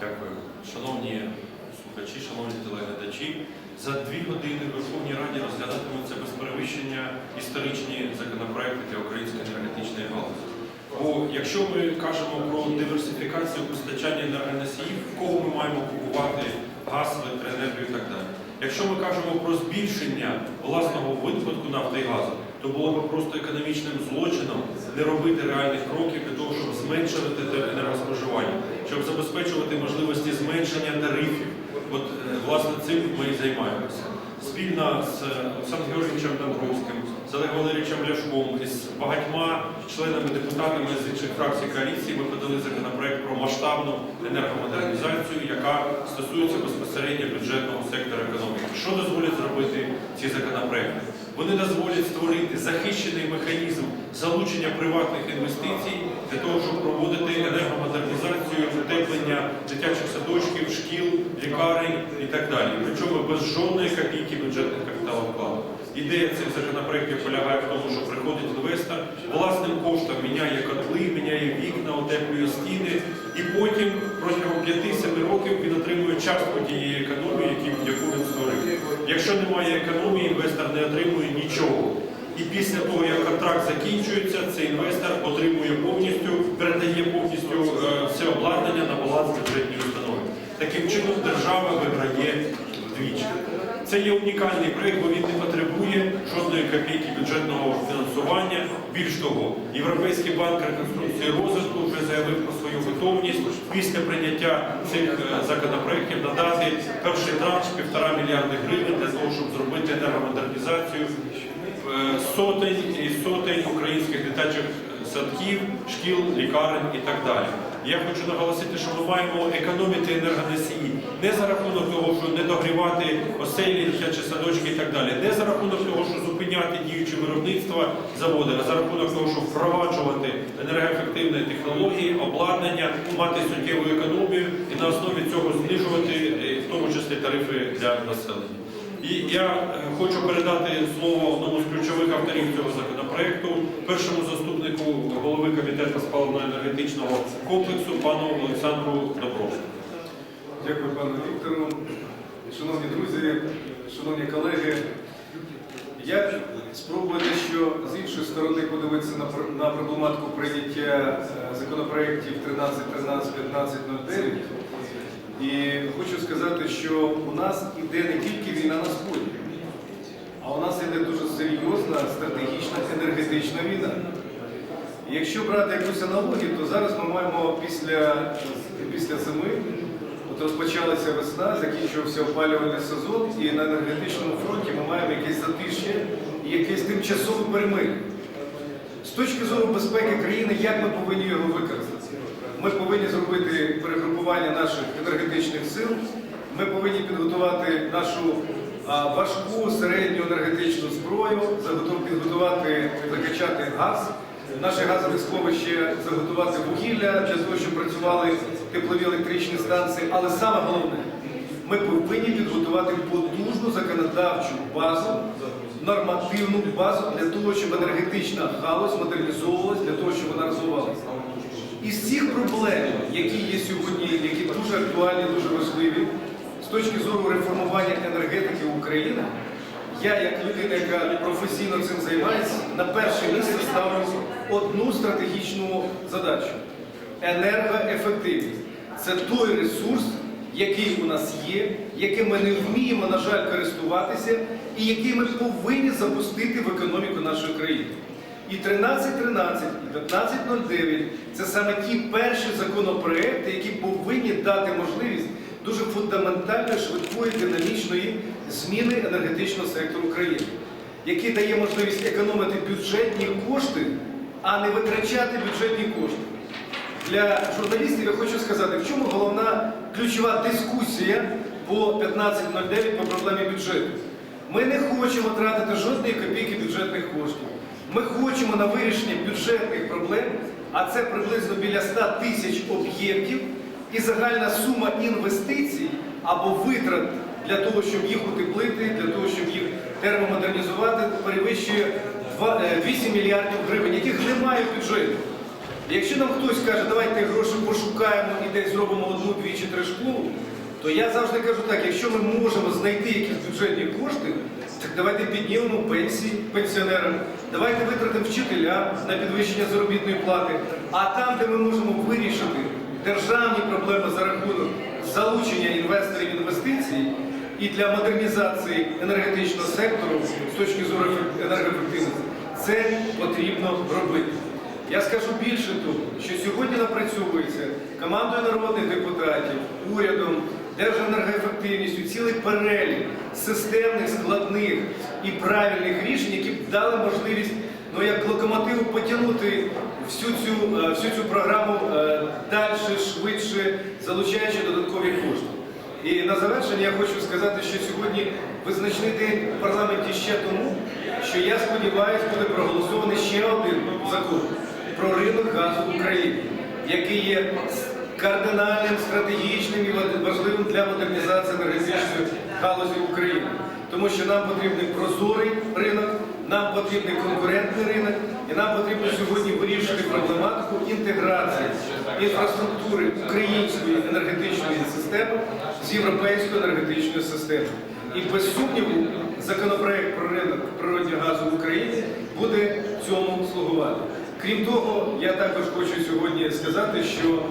Дякую. Шановні слухачі, шановні телеглядачі, за дві години в Верховній Раді розглядатимуться без перевищення історичні законопроекти для української енергетичної галузі. Бо якщо ми кажемо про диверсифікацію постачання енергоносіїв, в кого ми маємо купувати газ, електроенергію і так далі. Якщо ми кажемо про збільшення власного видобутку нафти і газу, то було б просто економічним злочином не робити реальних кроків для того, щоб зменшувати енергоспоживання, щоб забезпечувати можливості зменшення тарифів. От е, власне цим ми і займаємося. Спільно з е, Олександром Георгійовичем Домбровським, з Олегом Валерійовичем Ляшком і з багатьма членами депутатами з інших фракцій коаліції ми подали законопроект про масштабну енергомодернізацію, яка стосується безпосередньо бюджетного сектора економіки. Що дозволять зробити ці законопроекти? Вони дозволять створити захищений механізм залучення приватних інвестицій для того, щоб проводити енергомодернізацію, утеплення дитячих садочків, шкіл, лікарень і так далі. Причому без жодної копійки бюджетних капіталовкладу. Ідея цих законопроєктів полягає в тому, що приходить інвестор, власним коштом міняє котли, міняє вікна, утеплює стіни, і потім протягом 5-7 років він отримує частку тієї економії, яку він створив. Якщо немає економії, інвестор не отримує нічого. І після того, як контракт закінчується, цей інвестор отримує повністю, передає повністю е, все обладнання на баланс бюджетної установи. Таким чином держава виграє вдвічі. Це є унікальний проєкт, бо він не потребує жодної копійки бюджетного фінансування. Більш того, Європейський банк реконструкції розвитку вже заявив про свою готовність після прийняття цих е, законопроєктів надати перший транш півтора мільярди гривень для того, щоб зробити енергомодернізацію сотень і сотень українських дитячих садків, шкіл, лікарень і так далі. Я хочу наголосити, що ми маємо економити енергоносії не за рахунок того, що не догрівати оселі, дитячі садочки і так далі, не за рахунок того, що зупиняти діючі виробництва заводи, а за рахунок того, щоб впроваджувати енергоефективні технології, обладнання, мати суттєву економію і на основі цього знижувати е, в тому числі тарифи для населення. І я е, хочу передати слово одному з ключових авторів цього законопроекту, першому заступнику голови комітету з паливно-енергетичного комплексу, пану Олександру Добровському. Дякую, пане Віктору. Шановні друзі, шановні колеги, я спробую дещо з іншої сторони подивитися на, пр- проблематику прийняття законопроєктів 13, 13, 15, 09. І хочу сказати, що у нас іде не тільки війна на сході, а у нас іде дуже серйозна стратегічна енергетична війна. Якщо брати якусь аналогію, то зараз ми маємо після, після зими, от розпочалася весна, закінчувався опалювальний сезон, і на енергетичному фронті ми маємо якесь затишє і якесь тимчасове перемир'я. З точки зору безпеки країни, як ми повинні його використати? Ми повинні зробити перегрупування наших енергетичних сил, ми повинні підготувати нашу важку середню енергетичну зброю, підготувати, закачати газ, наше газове сховище заготувати вугілля для того, щоб працювали теплові електричні станції. Але саме головне, ми повинні підготувати потужну законодавчу базу, нормативну базу для того, щоб енергетична галузь модернізовувалась, для того, щоб вона розвивалася. Із цих проблем, які є сьогодні, які дуже актуальні, дуже важливі, точки зору реформування енергетики України, я, як людина, яка професійно цим займається, на перше місце ставлю одну стратегічну задачу енергоефективність. Це той ресурс, який у нас є, яким ми не вміємо, на жаль, користуватися, і який ми повинні запустити в економіку нашої країни. І 13.13, і 15.09 це саме ті перші законопроекти, які повинні дати можливість дуже фундаментальної, швидкої, динамічної зміни енергетичного сектору України, який дає можливість економити бюджетні кошти, а не витрачати бюджетні кошти. Для журналістів я хочу сказати, в чому головна ключова дискусія по 15.09 по проблемі бюджету. Ми не хочемо тратити жодної копійки бюджетних коштів. Ми хочемо на вирішення бюджетних проблем, а це приблизно біля 100 тисяч об'єктів, і загальна сума інвестицій або витрат для того, щоб їх утеплити, для того, щоб їх термомодернізувати, перевищує е, 8 мільярдів гривень, яких немає в бюджеті. Якщо нам хтось каже, давайте гроші пошукаємо і десь зробимо одну, дві чи три школи, то я завжди кажу так, якщо ми можемо знайти якісь бюджетні кошти, так давайте піднімемо пенсії пенсіонерам, давайте витратимо вчителям на підвищення заробітної плати. А там, де ми можемо вирішити державні проблеми за рахунок залучення інвесторів інвестицій і для модернізації енергетичного сектору з точки зору енергоефективності, це потрібно робити. Я скажу більше того, що сьогодні напрацьовується командою народних депутатів, урядом, Держенергоефективністю цілий перелік системних, складних і правильних рішень, які б дали можливість ну, як локомотиву потягнути всю цю, е, всю цю програму е, далі, швидше, залучаючи додаткові кошти. І на завершення я хочу сказати, що сьогодні визначний день в парламенті ще тому, що я сподіваюся, буде проголосований ще один закон про ринок газу в Україні, який є кардинальним, стратегічним і важливим для модернізації енергетичної галузі України. Тому що нам потрібний прозорий ринок, нам потрібний конкурентний ринок, і нам потрібно сьогодні вирішити проблематику інтеграції інфраструктури української енергетичної системи з європейською енергетичною системою. І без сумніву законопроект про ринок природнього газу в Україні буде цьому слугувати. Крім того, я також хочу сьогодні сказати, що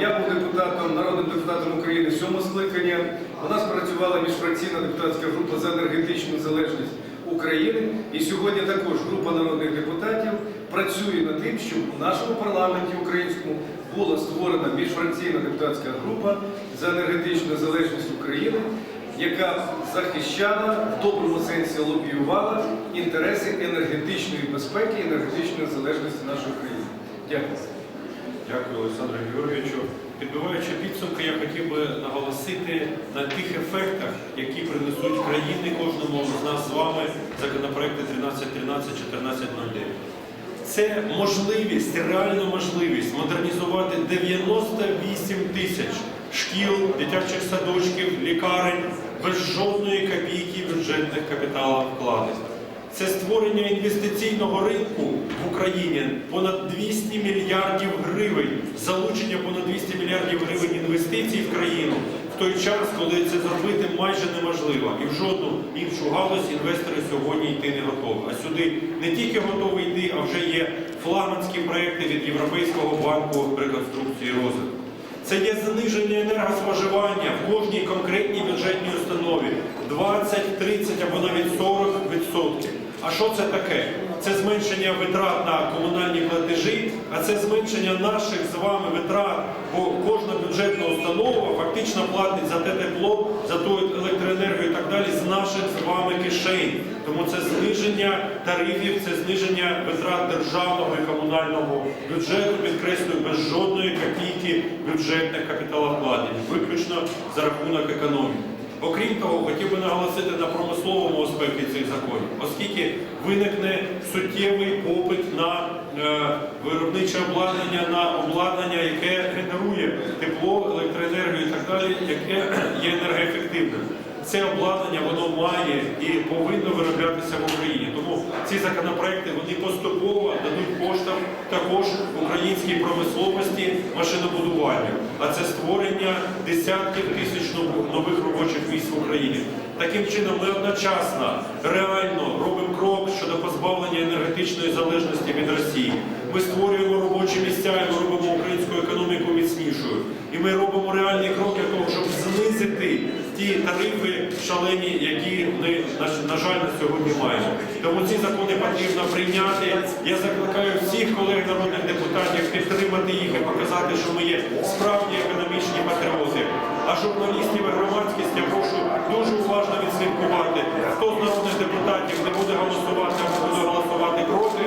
я був депутатом, народним депутатом України сьомого скликання. У нас працювала міжфракційна депутатська група за енергетичну залежність України. І сьогодні також група народних депутатів працює над тим, щоб в нашому парламенті українському була створена міжфракційна депутатська група за енергетичну залежність України, яка захищала в доброму сенсі лобіювала інтереси енергетичної безпеки і енергетичної залежності нашої країни. Дякую. Дякую, Олександру Георгійовичу. Підбиваючи підсумки, я хотів би наголосити на тих ефектах, які принесуть країни кожному з нас з вами законопроекти 1313, 1409. Це можливість, реальна можливість модернізувати 98 тисяч шкіл, дитячих садочків, лікарень без жодної копійки бюджетних капіталовкладень. Це створення інвестиційного ринку в Україні понад 200 мільярдів гривень, залучення понад 200 мільярдів гривень інвестицій в країну в той час, коли це зробити майже неможливо. І в жодну іншу галузь інвестори сьогодні йти не готові. А сюди не тільки готові йти, а вже є флагманські проекти від Європейського банку реконструкції розвитку. Це є зниження енергоспоживання в кожній конкретній бюджетній установі 20, 30 або навіть 40 відсотків. А що це таке? Це зменшення витрат на комунальні платежі, а це зменшення наших з вами витрат, бо кожна бюджетна установа фактично платить за те тепло, за ту електроенергію і так далі з наших з вами кишень. Тому це зниження тарифів, це зниження витрат державного і комунального бюджету, підкреслюю, без жодної копійки бюджетних капіталовкладень, виключно за рахунок економіки. Окрім того, хотів би наголосити на промисловому аспекті цих законів, оскільки виникне суттєвий попит на е, виробниче обладнання, на обладнання, яке генерує тепло, електроенергію і так далі, яке є енергоефективним. Це обладнання воно має і повинно вироблятися в Україні. Тому ці законопроекти вони поступово дадуть поштовх також українській промисловості машинобудуванню, а це створення десятків тисяч нов- нових робочих місць в Україні. Таким чином, ми одночасно реально робимо крок щодо позбавлення енергетичної залежності від Росії. Ми створюємо робочі місця і ми робимо українську економіку міцнішою. І ми робимо реальний крок для того, щоб знизити ті тарифи шалені, які ми, на, жаль, на сьогодні маємо. Тому ці закони потрібно прийняти. Я закликаю всіх колег народних депутатів підтримати їх і показати, що ми є справді економічні патріоти. А журналістів і громадськість я прошу дуже уважно відслідкувати, хто з народних депутатів не буде голосувати або буде голосувати проти,